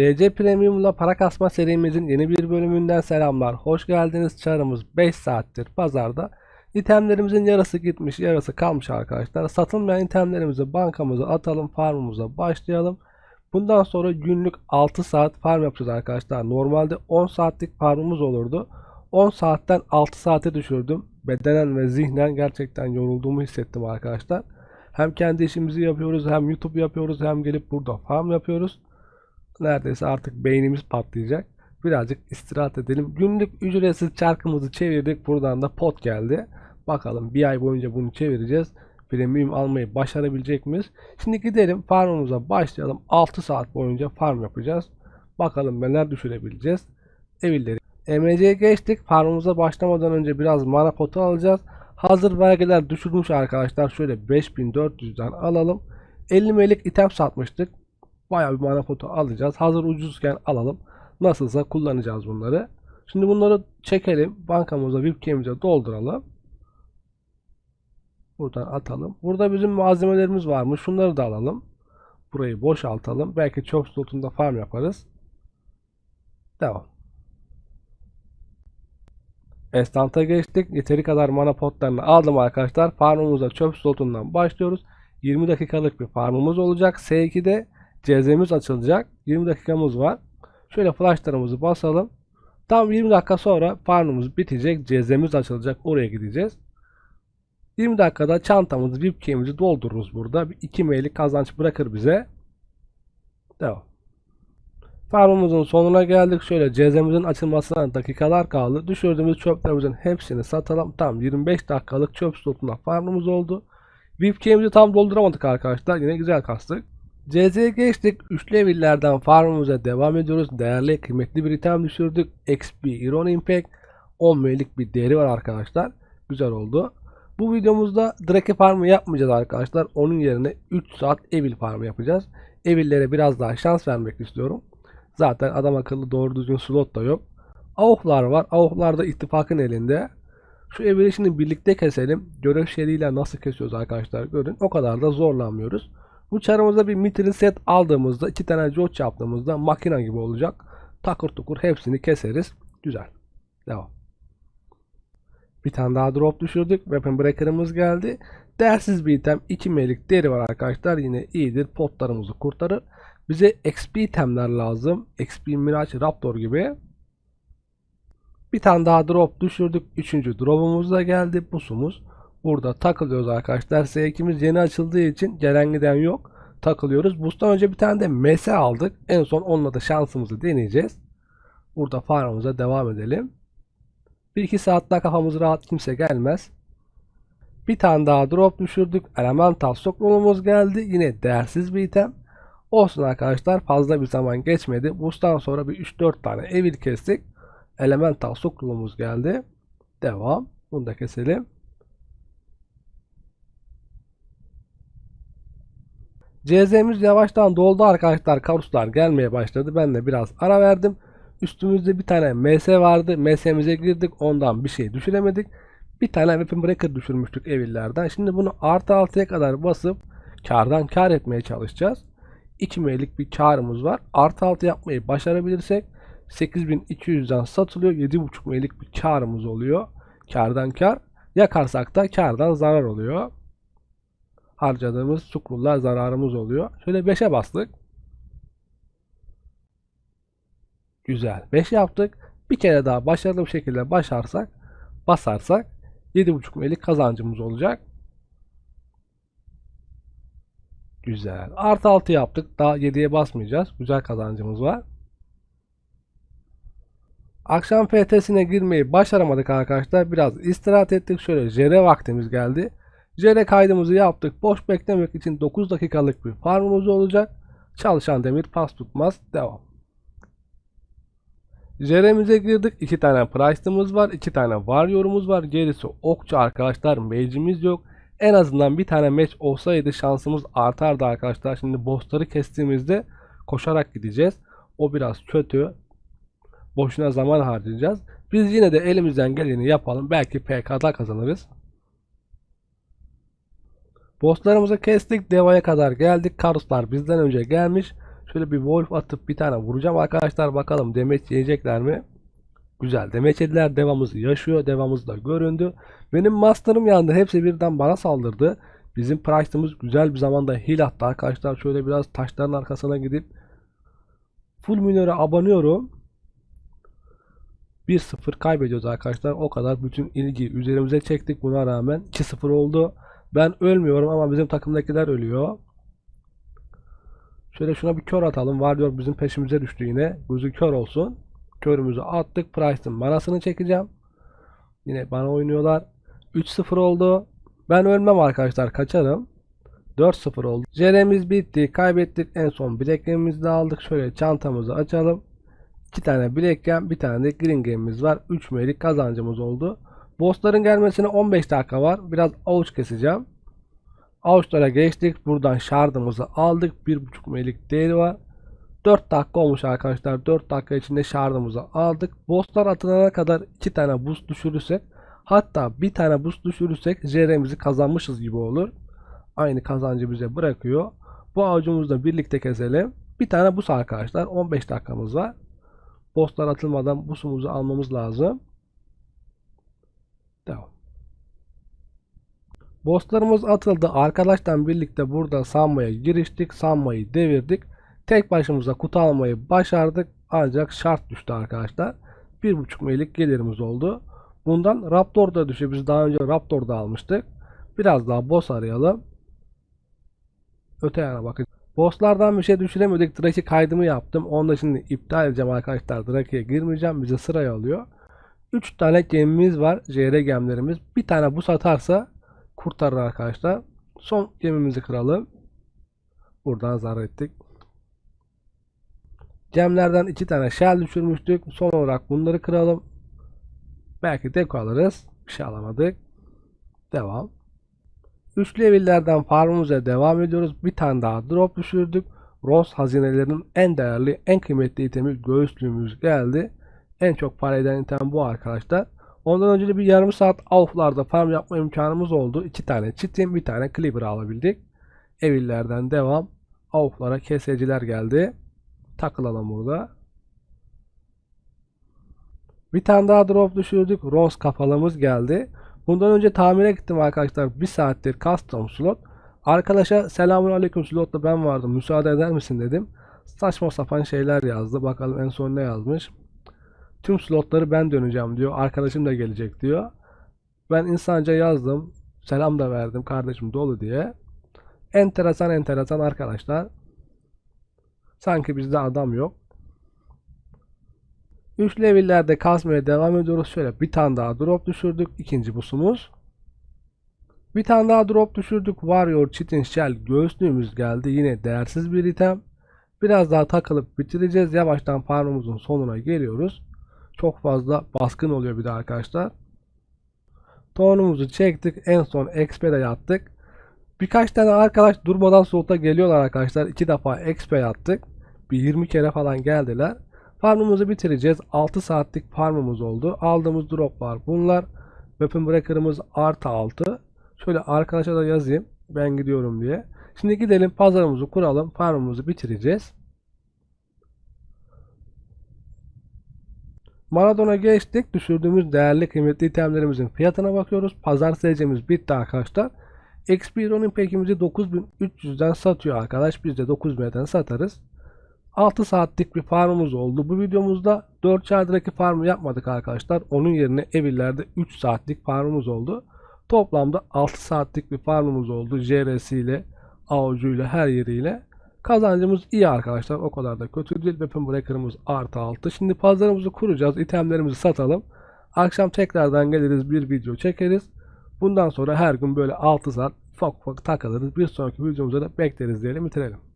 DC Premium'la para kasma serimizin yeni bir bölümünden selamlar. Hoş geldiniz. Çarımız 5 saattir pazarda. İtemlerimizin yarısı gitmiş, yarısı kalmış arkadaşlar. Satılmayan itemlerimizi bankamıza atalım, farmımıza başlayalım. Bundan sonra günlük 6 saat farm yapacağız arkadaşlar. Normalde 10 saatlik farmımız olurdu. 10 saatten 6 saate düşürdüm. Bedenen ve zihnen gerçekten yorulduğumu hissettim arkadaşlar. Hem kendi işimizi yapıyoruz, hem YouTube yapıyoruz, hem gelip burada farm yapıyoruz neredeyse artık beynimiz patlayacak. Birazcık istirahat edelim. Günlük ücretsiz çarkımızı çevirdik. Buradan da pot geldi. Bakalım bir ay boyunca bunu çevireceğiz. Premium almayı başarabilecek miyiz? Şimdi gidelim farmımıza başlayalım. 6 saat boyunca farm yapacağız. Bakalım neler düşürebileceğiz. Evilleri. MC'ye geçtik. Farmımıza başlamadan önce biraz mana potu alacağız. Hazır vergiler düşürmüş arkadaşlar. Şöyle 5400'den alalım. 50 melik item satmıştık. Bayağı bir mana potu alacağız. Hazır ucuzken alalım. Nasılsa kullanacağız bunları. Şimdi bunları çekelim. Bankamıza, VIP'imize dolduralım. Buradan atalım. Burada bizim malzemelerimiz varmış. Şunları da alalım. Burayı boşaltalım. Belki çöp slotunda farm yaparız. Devam. Estanta geçtik. Yeteri kadar mana potlarını aldım arkadaşlar. Farmımıza çöp slotundan başlıyoruz. 20 dakikalık bir farmımız olacak. S2'de CZ'miz açılacak. 20 dakikamız var. Şöyle flashlarımızı basalım. Tam 20 dakika sonra farmımız bitecek. CZ'miz açılacak. Oraya gideceğiz. 20 dakikada çantamızı, VIP key'imizi doldururuz burada. 2 meylik kazanç bırakır bize. Devam. Farmımızın sonuna geldik. Şöyle CZ'mizin açılmasına dakikalar kaldı. Düşürdüğümüz çöplerimizin hepsini satalım. Tam 25 dakikalık çöp slotunda farmımız oldu. VIP key'imizi tam dolduramadık arkadaşlar. Yine güzel kastık. CZ'ye geçtik. Üçlü evillerden farmımıza devam ediyoruz. Değerli, kıymetli bir item düşürdük. XP Iron Impact 10 meylik bir değeri var arkadaşlar. Güzel oldu. Bu videomuzda Drake farmı yapmayacağız arkadaşlar. Onun yerine 3 saat evil farmı yapacağız. Evillere biraz daha şans vermek istiyorum. Zaten adam akıllı doğru düzgün slot da yok. Avuklar var. Avuklar da ittifakın elinde. Şu evili şimdi birlikte keselim. Görev şeriyle nasıl kesiyoruz arkadaşlar görün. O kadar da zorlanmıyoruz. Bu çarımıza bir mitri set aldığımızda iki tane joch yaptığımızda makina gibi olacak. Takır tukur hepsini keseriz. Güzel. Devam. Bir tane daha drop düşürdük. Weapon Breaker'ımız geldi. Değersiz bir item. 2 melik deri var arkadaşlar. Yine iyidir. Potlarımızı kurtarır. Bize XP itemler lazım. XP Mirage Raptor gibi. Bir tane daha drop düşürdük. Üçüncü drop'umuz da geldi. Busumuz. Burada takılıyoruz arkadaşlar. S2'miz yeni açıldığı için gelen giden yok. Takılıyoruz. Bustan önce bir tane de MS aldık. En son onunla da şansımızı deneyeceğiz. Burada farmımıza devam edelim. 1-2 saat daha kafamız rahat kimse gelmez. Bir tane daha drop düşürdük. Elemental Scroll'umuz geldi. Yine değersiz bir item. Olsun arkadaşlar fazla bir zaman geçmedi. Bustan sonra bir 3-4 tane evil kestik. Elemental Scroll'umuz geldi. Devam. Bunu da keselim. CZ'miz yavaştan doldu arkadaşlar. Karuslar gelmeye başladı. Ben de biraz ara verdim. Üstümüzde bir tane MS vardı. MS'mize girdik. Ondan bir şey düşüremedik. Bir tane Weapon Breaker düşürmüştük evillerden. Şimdi bunu artı 6'ya kadar basıp kardan kar etmeye çalışacağız. 2 meylik bir karımız var. Artı 6 yapmayı başarabilirsek 8200'den satılıyor. 7.5 meylik bir karımız oluyor. Kardan kar. Yakarsak da kardan zarar oluyor harcadığımız sukrullar zararımız oluyor. Şöyle 5'e bastık. Güzel. 5 yaptık. Bir kere daha başarılı bir şekilde başarsak, basarsak 7.5 melik kazancımız olacak. Güzel. Artı 6 yaptık. Daha 7'ye basmayacağız. Güzel kazancımız var. Akşam FT'sine girmeyi başaramadık arkadaşlar. Biraz istirahat ettik. Şöyle jere vaktimiz geldi. JR kaydımızı yaptık. Boş beklemek için 9 dakikalık bir farmımız olacak. Çalışan demir pas tutmaz. Devam. JR'mize girdik. 2 tane Price'ımız var. 2 tane Warrior'umuz var. Gerisi okçu arkadaşlar. Mage'imiz yok. En azından bir tane match olsaydı şansımız artardı arkadaşlar. Şimdi bossları kestiğimizde koşarak gideceğiz. O biraz kötü. Boşuna zaman harcayacağız. Biz yine de elimizden geleni yapalım. Belki PK'da kazanırız. Bosslarımızı kestik. Deva'ya kadar geldik. Karuslar bizden önce gelmiş. Şöyle bir wolf atıp bir tane vuracağım arkadaşlar. Bakalım demeç yiyecekler mi? Güzel. Demeç yediler. Devamız yaşıyor. Devamız da göründü. Benim master'ım yandı. Hepsi birden bana saldırdı. Bizim Price'ımız güzel bir zamanda heal attı arkadaşlar. Şöyle biraz taşların arkasına gidip full minöre abanıyorum. 1-0 kaybediyoruz arkadaşlar. O kadar bütün ilgi üzerimize çektik. Buna rağmen 2-0 oldu. Ben ölmüyorum ama bizim takımdakiler ölüyor. Şöyle şuna bir kör atalım. Var diyor bizim peşimize düştü yine. Gözü kör olsun. Körümüzü attık. Price'ın manasını çekeceğim. Yine bana oynuyorlar. 3-0 oldu. Ben ölmem arkadaşlar. Kaçarım. 4-0 oldu. Jeremiz bitti. Kaybettik. En son bileklerimizi de aldık. Şöyle çantamızı açalım. 2 tane bilekgen, bir tane de green game'imiz var. 3 meylik kazancımız oldu. Bossların gelmesine 15 dakika var. Biraz avuç keseceğim. Avuçlara geçtik. Buradan şardımızı aldık. 1.5 meylik değeri var. 4 dakika olmuş arkadaşlar. 4 dakika içinde şardımızı aldık. Bosslar atılana kadar 2 tane boost düşürürsek hatta bir tane boost düşürürsek JR'mizi kazanmışız gibi olur. Aynı kazancı bize bırakıyor. Bu avucumuzla birlikte keselim. Bir tane boost arkadaşlar. 15 dakikamız var. Bosslar atılmadan busumuzu almamız lazım. Devam. Bosslarımız atıldı. Arkadaştan birlikte burada sanmaya giriştik. Sanmayı devirdik. Tek başımıza kutu almayı başardık. Ancak şart düştü arkadaşlar. 1.5 meylik gelirimiz oldu. Bundan Raptor da düşüyor. Biz daha önce Raptor da almıştık. Biraz daha boss arayalım. Öte yana bakın. Bosslardan bir şey düşüremedik. Draki kaydımı yaptım. Onu da şimdi iptal edeceğim arkadaşlar. Draki'ye girmeyeceğim. Bize sıraya alıyor. 3 tane gemimiz var. JR gemlerimiz. Bir tane bu satarsa kurtarır arkadaşlar. Son gemimizi kıralım. Buradan zarar ettik. Gemlerden 2 tane shell düşürmüştük. Son olarak bunları kıralım. Belki deko alırız. Bir şey alamadık. Devam. Üçlü levellerden farmımıza devam ediyoruz. Bir tane daha drop düşürdük. Rose hazinelerinin en değerli, en kıymetli itemi göğüslüğümüz geldi. En çok para eden item bu arkadaşlar. Ondan önce de bir yarım saat avflarda farm yapma imkanımız oldu. İki tane çitin, bir tane cleaver alabildik. Evillerden devam. Avflara keseciler geldi. Takılalım burada. Bir tane daha drop düşürdük. Rose kafalımız geldi. Bundan önce tamire gittim arkadaşlar. Bir saattir custom slot. Arkadaşa selamun aleyküm slotta ben vardım. Müsaade eder misin dedim. Saçma sapan şeyler yazdı. Bakalım en son ne yazmış. Tüm slotları ben döneceğim diyor. Arkadaşım da gelecek diyor. Ben insanca yazdım. Selam da verdim kardeşim dolu diye. Enteresan enteresan arkadaşlar. Sanki bizde adam yok. 3 levellerde kasmaya devam ediyoruz. Şöyle bir tane daha drop düşürdük. İkinci busumuz. Bir tane daha drop düşürdük. Warrior Chitin Shell göğüslüğümüz geldi. Yine değersiz bir item. Biraz daha takılıp bitireceğiz. Yavaştan farmımızın sonuna geliyoruz. Çok fazla baskın oluyor bir de arkadaşlar. Tonumuzu çektik. En son XP'de yattık. Birkaç tane arkadaş durmadan slota geliyorlar arkadaşlar. İki defa XP yattık. Bir 20 kere falan geldiler. Farmımızı bitireceğiz. 6 saatlik farmımız oldu. Aldığımız droplar bunlar. Weapon Breaker'ımız artı 6. Şöyle arkadaşa da yazayım. Ben gidiyorum diye. Şimdi gidelim pazarımızı kuralım. Farmımızı bitireceğiz. Maradona geçtik. Düşürdüğümüz değerli kıymetli itemlerimizin fiyatına bakıyoruz. Pazar seyircimiz bitti arkadaşlar. XP Ronin pekimizi 9300'den satıyor arkadaş. Biz de 9000'den satarız. 6 saatlik bir farmımız oldu. Bu videomuzda 4 çardaki farmı yapmadık arkadaşlar. Onun yerine evillerde 3 saatlik farmımız oldu. Toplamda 6 saatlik bir farmımız oldu. JRS ile, avucuyla, her yeriyle. Kazancımız iyi arkadaşlar. O kadar da kötü değil. Weapon Breaker'ımız artı 6. Şimdi pazarımızı kuracağız. itemlerimizi satalım. Akşam tekrardan geliriz bir video çekeriz. Bundan sonra her gün böyle 6 saat ufak ufak takılırız. Bir sonraki videomuzda da bekleriz diyelim bitirelim.